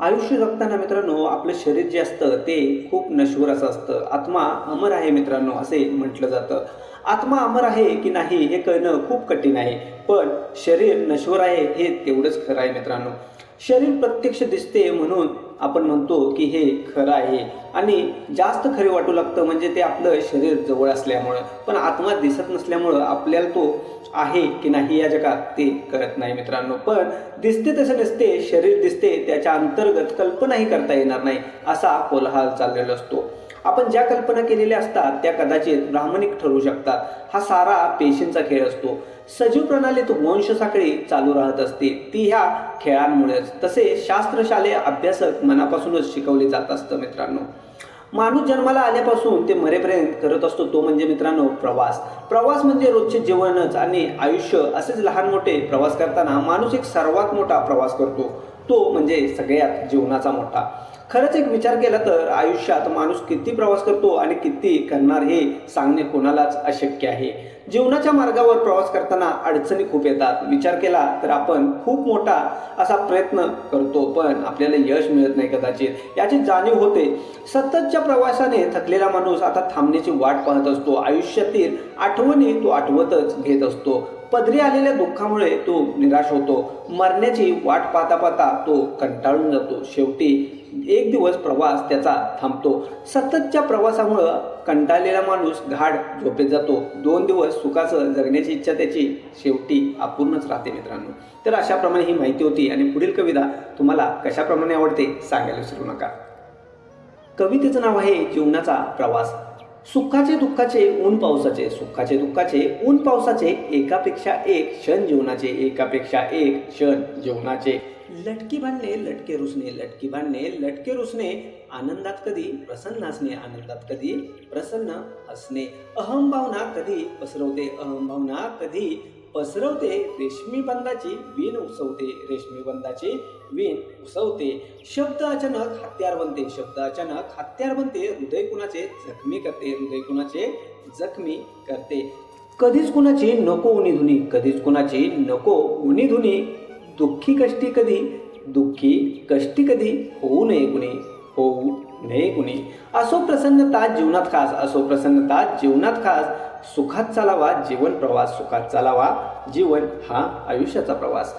आयुष्य जगताना मित्रांनो आपलं शरीर जे असतं ते खूप नश्वर असं असतं. आत्मा अमर आहे मित्रांनो असे म्हटलं जातं. आत्मा अमर आहे की नाही हे कळणं खूप कठीण आहे. पण शरीर नश्वर आहे हे तेवढंच खरं आहे मित्रांनो. शरीर प्रत्यक्ष दिसते म्हणून आपण म्हणतो की हे खरं आहे. आणि जास्त खरे वाटू लागतं म्हणजे ते आपलं शरीर जवळ असल्यामुळं. पण आत्मा दिसत नसल्यामुळं आपल्याला तो आहे की नाही या जगात ते कळत नाही मित्रांनो. पण दिसते तसं नसते शरीर दिसते त्याच्या अंतर्गत कल्पनाही करता येणार नाही असा कोलाहल चाललेला असतो. आपण ज्या कल्पना केलेल्या असतात त्या कदाचित ब्राह्मणिक ठरू शकतात. हा सारा पेशींचा खेळ असतो. सजीव प्रणालीत वंश साखळी चालू राहत असते. ती ह्या खेळांमुळेच. तसे शास्त्रशालेय अभ्यासक मनापासूनच शिकवले जात असतं मित्रांनो. माणूस जन्माला आल्यापासून ते मरेपर्यंत करत असतो तो म्हणजे मित्रांनो प्रवास. प्रवास म्हणजे रोजचे जीवनच आणि आयुष्य असेच लहान मोठे प्रवास करताना माणूस एक सर्वात मोठा प्रवास करतो. तो म्हणजे सगळ्यात जीवनाचा मोठा. खरंच एक विचार केला तर आयुष्यात माणूस किती प्रवास करतो आणि किती करणार हे सांगणे कोणालाच अशक्य आहे. जीवनाच्या मार्गावर प्रवास करताना अडचणी खूप येतात. विचार केला तर आपण खूप मोठा असा प्रयत्न करतो पण आपल्याला यश मिळत नाही कदाचित. याची जाणीव होते. सततच्या प्रवासाने थकलेला माणूस आता थांबण्याची वाट पाहत असतो. आयुष्यातील आठवणी तो आठवतच घेत असतो. पदरी आलेल्या दुःखामुळे तो निराश होतो. मरण्याची वाट पाहता पाहता तो कंटाळून जातो. शेवटी एक दिवस प्रवास त्याचा थांबतो. सततच्या प्रवासामुळं कंटाळलेला माणूस घाड झोपेत जातो. दोन दिवस सुखाचं जगण्याची इच्छा त्याची शेवटी अपूर्णच राहते मित्रांनो. तर अशाप्रमाणे ही माहिती होती आणि पुढील कविता तुम्हाला कशाप्रमाणे आवडते सांगायला विसरू नका. कवितेचं नाव आहे जीवनाचा प्रवास. सुखाचे दुःखाचे ऊन पावसाचे. सुखाचे दुःखाचे ऊन पावसाचे एकापेक्षा एक क्षण जीवनाचे एकापेक्षा एक क्षण जीवनाचे. लटकी भांडणे लटके रुसणे लटकी भांडणे लटके रुसणे आनंदात कधी प्रसन्न असणे आनंदात कधी प्रसन्न असणे. अहम भावना कधी पसरवते अहम भावना कधी पसरवते रेशमी बंदाची वीण उसवते रेशमी बंदाची वीण उसवते. शब्द अचानक हत्यार बनते शब्द अचानक हत्यार बनते हृदय कुणाचे जखमी करते हृदय कुणाचे जखमी करते. कधीच कुणाची नको उणी धुनी कधीच कुणाची नको उणी धुनी. दुःखी कष्टी कधी दुःखी कष्टी कधी होऊ नये कुणी होऊ नये कुणी. असो प्रसन्नता जीवनात खास असो प्रसन्नता जीवनात खास. सुखात चालावा जीवन प्रवास सुखात चालावा जीवन हा आयुष्याचा प्रवास.